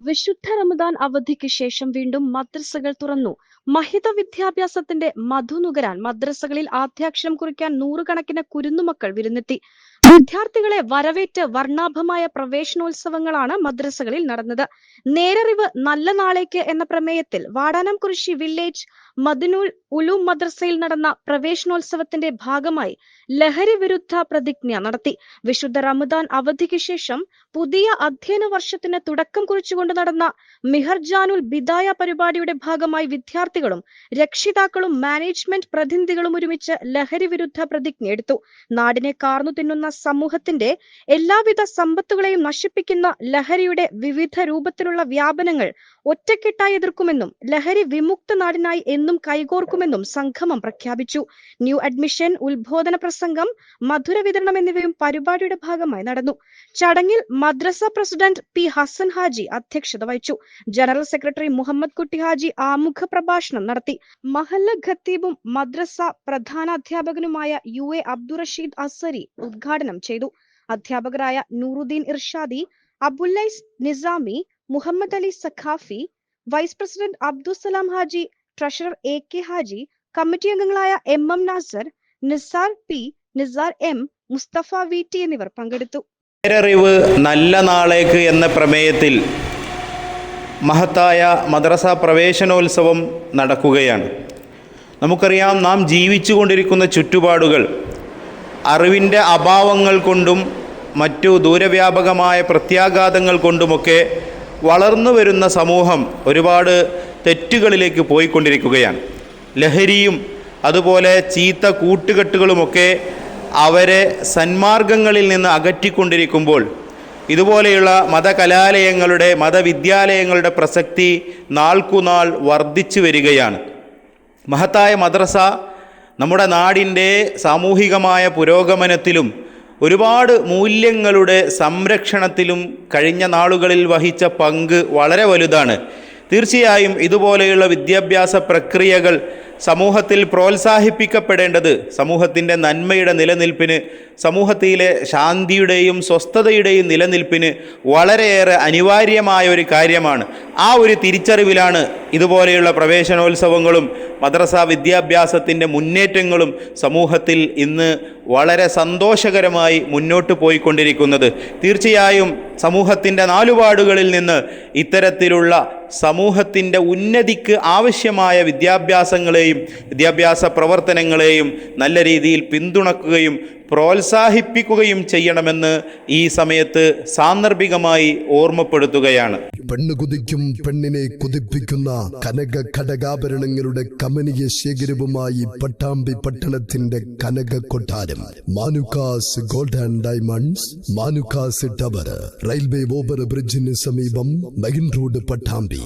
വിശുദ്ധ റമദാൻ അവധിക്ക് ശേഷം വീണ്ടും മദ്രസകൾ തുറന്നു. മഹിത വിദ്യാഭ്യാസത്തിന്റെ മധു നുകരാൻ മദ്രസകളിൽ ആദ്യാക്ഷരം കുറിക്കാൻ നൂറുകണക്കിന് കുരുന്നുമക്കൾ വിരുന്നെത്തി. വിദ്യാർത്ഥികളെ വരവേറ്റ് വർണാഭമായ പ്രവേശനോത്സവങ്ങളാണ് മദ്രസകളിൽ നടന്നത്. നേരറിവ് നല്ല നാളേക്ക് എന്ന പ്രമേയത്തിൽ വാടാനം വാടാനംകുറിശി വില്ലേജ് മദിനൂൽ ഉലൂം മദ്രസയിൽ നടന്ന പ്രവേശനോത്സവത്തിന്റെ ഭാഗമായി ലഹരി വിരുദ്ധ പ്രതിജ്ഞ നടത്തി. വിശുദ്ധ റമദാൻ അവധിക്ക് ശേഷം പുതിയ അധ്യയന വർഷത്തിന് തുടക്കം കുറിച്ചുകൊണ്ട് നടന്ന മിഹർജാനുൽ ബിദായ പരിപാടിയുടെ ഭാഗമായി വിദ്യാർത്ഥികളും രക്ഷിതാക്കളും മാനേജ്മെന്റ് പ്രതിനിധികളും ഒരുമിച്ച് ലഹരി വിരുദ്ധ പ്രതിജ്ഞ എടുത്തു. നാടിനെ കാർന്നു തിന്നുന്ന സമൂഹത്തിന്റെ എല്ലാവിധ സമ്പത്തുകളെയും നശിപ്പിക്കുന്ന ലഹരിയുടെ വിവിധ രൂപത്തിലുള്ള വ്യാപനങ്ങൾ ഒറ്റക്കെട്ടായി എതിർക്കുമെന്നും ലഹരി വിമുക്ത നാടിനായി എന്നും കൈകോർക്കുമെന്നും സംഗമം പ്രഖ്യാപിച്ചു. ന്യൂ അഡ്മിഷൻ ഉത്ബോധന പ്രസംഗം മധുര വിതരണം എന്നിവയും പരിപാടിയുടെ ഭാഗമായി നടന്നു. ചടങ്ങിൽ മദ്രസ പ്രസിഡന്റ് പി ഹസൻ ഹാജി അധ്യക്ഷത വഹിച്ചു. ജനറൽ സെക്രട്ടറി മുഹമ്മദ് കുട്ടി ഹാജി ആമുഖ പ്രഭാഷണം നടത്തി. മഹല്ല ഖത്തീബും മദ്രസ പ്രധാനാധ്യാപകനുമായ യു എ അബ്ദുറഷീദ് അസരി ഉദ്ഘാടനം ചെയ്തു. അധ്യാപകരായ Nooruddin Irshadi Abullais Nizami Muhammad Ali Saqafi vice president Abdussalam Haji treasurer A K Haji committee അംഗങ്ങളായ M M Nasar Nisar P Nisar M Mustafa V T എന്നിവർ പങ്കെടുത്തു. പേരറിവ് നല്ല നാളേക്ക് എന്ന പ്രമേയത്തിൽ മഹത്തായ മദ്രസ പ്രവേശനോത്സവം നടക്കുകയാണ്. നമുക്കറിയാം നാം ജീവിച്ചു കൊണ്ടിരിക്കുന്ന ചുറ്റുപാടുകൾ അറിവിന്റെ അഭാവങ്ങൾ കൊണ്ടും മറ്റു ദൂരവ്യാപകമായ പ്രത്യാഘാതങ്ങൾ കൊണ്ടുമൊക്കെ വളർന്നു വരുന്ന സമൂഹം ഒരുപാട് തെറ്റുകളിലേക്ക് പോയിക്കൊണ്ടിരിക്കുകയാണ്. ലഹരിയും അതുപോലെ ചീത്ത കൂട്ടുകെട്ടുകളുമൊക്കെ അവരെ സന്മാർഗങ്ങളിൽ നിന്ന് അകറ്റിക്കൊണ്ടിരിക്കുമ്പോൾ ഇതുപോലെയുള്ള മതകലാലയങ്ങളുടെ മതവിദ്യാലയങ്ങളുടെ പ്രസക്തി നാൾക്കുനാൾ വർദ്ധിച്ചു വരികയാണ്. മഹത്തായ മദ്രസ നമ്മുടെ നാടിന്റെ സാമൂഹികമായ പുരോഗമനത്തിലും ഒരുപാട് മൂല്യങ്ങളുടെ സംരക്ഷണത്തിലും കഴിഞ്ഞ നാളുകളിൽ വഹിച്ച പങ്ക് വളരെ വലുതാണ്. തീർച്ചയായും ഇതുപോലെയുള്ള വിദ്യാഭ്യാസ പ്രക്രിയകൾ സമൂഹത്തിൽ പ്രോത്സാഹിപ്പിക്കപ്പെടേണ്ടത് സമൂഹത്തിന്റെ നന്മയുടെ നിലനിൽപ്പിന് സമൂഹത്തിലെ ശാന്തിയുടെയും സ്വസ്ഥതയുടെയും നിലനിൽപ്പിന് വളരെയേറെ അനിവാര്യമായ ഒരു കാര്യമാണ്. ആ ഒരു തിരിച്ചറിവിലാണ് ഇതുപോലെയുള്ള പ്രവേശനോത്സവങ്ങളും മദ്രസ വിദ്യാഭ്യാസത്തിന്റെ മുന്നേറ്റങ്ങളും സമൂഹത്തിൽ ഇന്ന് വളരെ സന്തോഷകരമായി മുന്നോട്ട് പോയിക്കൊണ്ടിരിക്കുന്നത്. തീർച്ചയായും സമൂഹത്തിന്റെ നാലുപാടുകളിൽ നിന്ന് ഇത്തരത്തിലുള്ള സമൂഹത്തിന്റെ ഉന്നതിക്ക് ആവശ്യമായ വിദ്യാഭ്യാസങ്ങളെയും വിദ്യാഭ്യാസ പ്രവർത്തനങ്ങളെയും നല്ല രീതിയിൽ പിന്തുണക്കുകയും പ്രോത്സാഹിപ്പിക്കുകയും ചെയ്യണമെന്ന് ഈ സമയത്ത് സാന്ദർഭികമായി ഓർമ്മപ്പെടുത്തുകയാണ്. പെണ്ണ് കുതിക്കും പെണ്ണിനെ കുതിപ്പിക്കുന്ന കനക ഘടകാഭരണങ്ങളുടെ കമനീയ ശേഖരവുമായി പട്ടാമ്പി പട്ടണത്തിന്റെ കനക കൊട്ടാരം. Manukkas gold and diamonds Manukkas tower. Railway over ബ്രിഡ്ജിന് സമീപം മെയിൻ റോഡ് പട്ടാമ്പി.